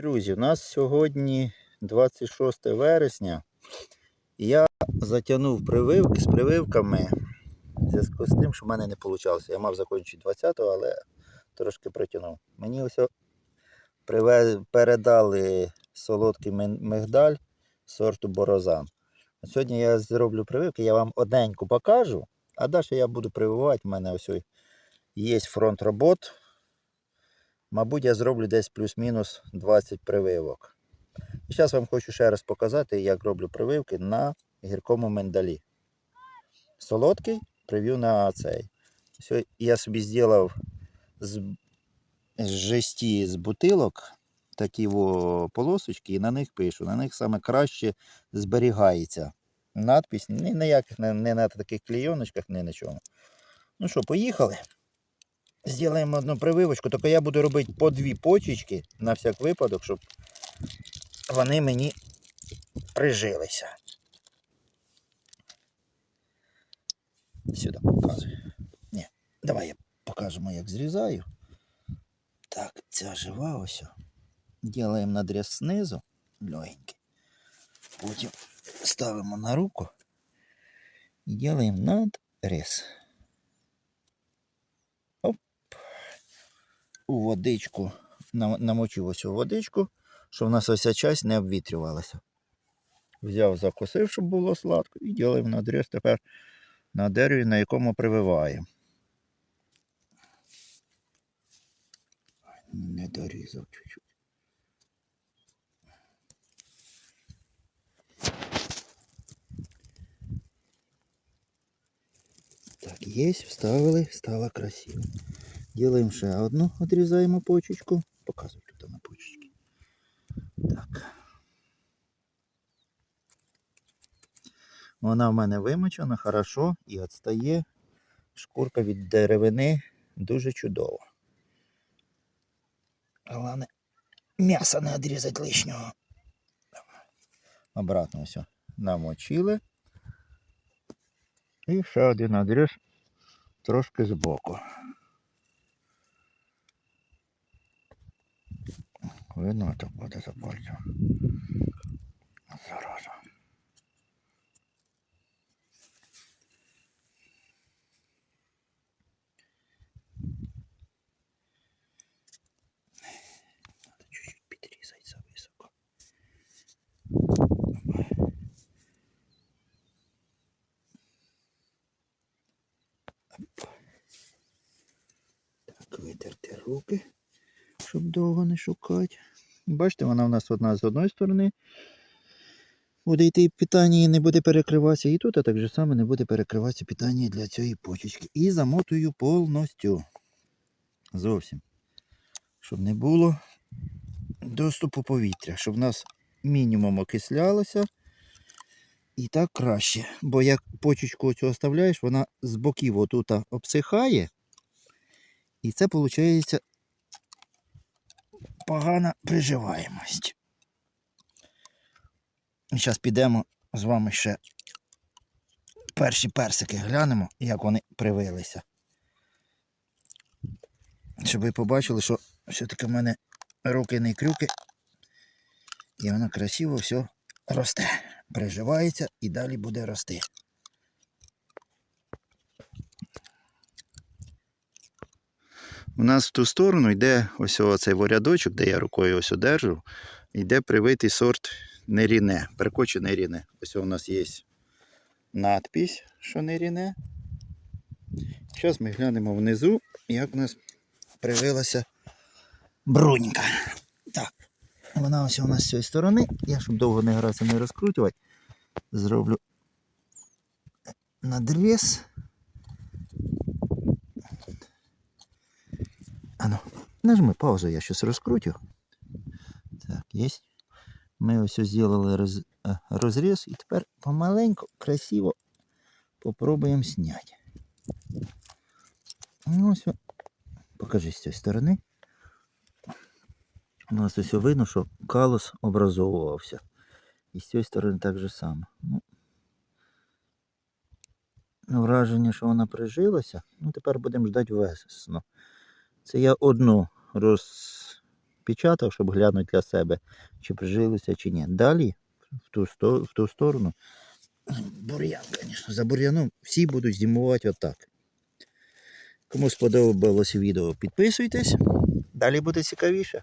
Друзі, у нас сьогодні 26 вересня. Я затягнув прививки з прививками в зв'язку з тим, що в мене не вийшло. Я мав закінчити 20-го, але трошки протягнув. Мені ось приве- передали солодкий мигдаль сорту борозан. Сьогодні я зроблю прививки, я вам одненьку покажу, а далі я буду прививати. У мене ось є фронт робот. Мабуть, я зроблю десь плюс-мінус 20 прививок. Зараз вам хочу ще раз показати, як роблю прививки на гіркому миндалі. Солодкий привів на цей. Все, я собі зробив з, з жесті з бутилок такі во полосочки, і на них пишу. На них саме краще зберігається надпись. Ні на не, не на таких клейоночках, ні на чому. Ну що, поїхали. Зробимо одну прививочку, тільки я буду робити по дві почечки на всяк випадок, щоб вони мені прижилися. Сюди показую. Ні, давай я покажемо, як зрізаю. Так, ця жива ось. Ділаємо надріз знизу, легенький. Потім ставимо на руку і робимо надріз. У водичку, намочив ось у водичку, щоб у нас ось ця часть не обвітрювалася. Взяв, закусив, щоб було сладко, і робимо надріз тепер на дереві, на якому прививаємо. Не дорізав чуть-чуть. Так, є, вставили, стало красиво. Делаем ще одну, отрізаємо почечку. Показуй тут на почечки. Так. Вона в мене вимочена, хорошо і відстає. Шкурка від деревини дуже чудово. Головне, м'ясо не відрізати лишнього. Обратно все. Намочили. І ще один надріз трошки збоку. Видно, так буде за пальцем. Зараза. Надо чуть-чуть підрізати зависоко. Так, витерти руки, щоб довго не шукати. Бачите, вона у нас одна з одної сторони. Буде йти питання і не буде перекриватися. І тут а так же само не буде перекриватися питання для цієї почечки. І замотую повністю. Зовсім. Щоб не було доступу повітря. Щоб в нас мінімум окислялося. І так краще. Бо як почечку оцю оставляєш, вона з боків отут обсихає. І це виходить погана приживаємость. І зараз підемо з вами ще перші персики глянемо, як вони привилися. Щоб ви побачили, що все-таки в мене руки не крюки. І воно красиво все росте. Приживається і далі буде рости. У нас в ту сторону йде ось цей рядочок, де я рукою ось одержу, йде привитий сорт неріне, перекоче неріне. Ось у нас є надпись, що неріне. Зараз ми глянемо внизу, як у нас привилася брунька. Так, вона ось у нас з цієї сторони. Я, щоб довго не гратися, не розкручувати, зроблю надріз. Ану, нажми паузу, я щось розкрутю. Так, є. Ми ось зробили роз, е, розріз і тепер помаленьку, красиво попробуємо зняти. Ну, ось, покажи з цієї сторони. У нас ось видно, що калус образовувався. І з цієї сторони так же само. Ну, ну, враження, що вона прижилася. Ну, тепер будемо ждати весну. Це я одну роз... розпечатав, щоб глянути для себе, чи прижилося, чи ні. Далі, в ту, в ту сторону, бур'ян, звісно, за бур'яном всі будуть зимувати отак. Кому сподобалося відео, підписуйтесь. Далі буде цікавіше.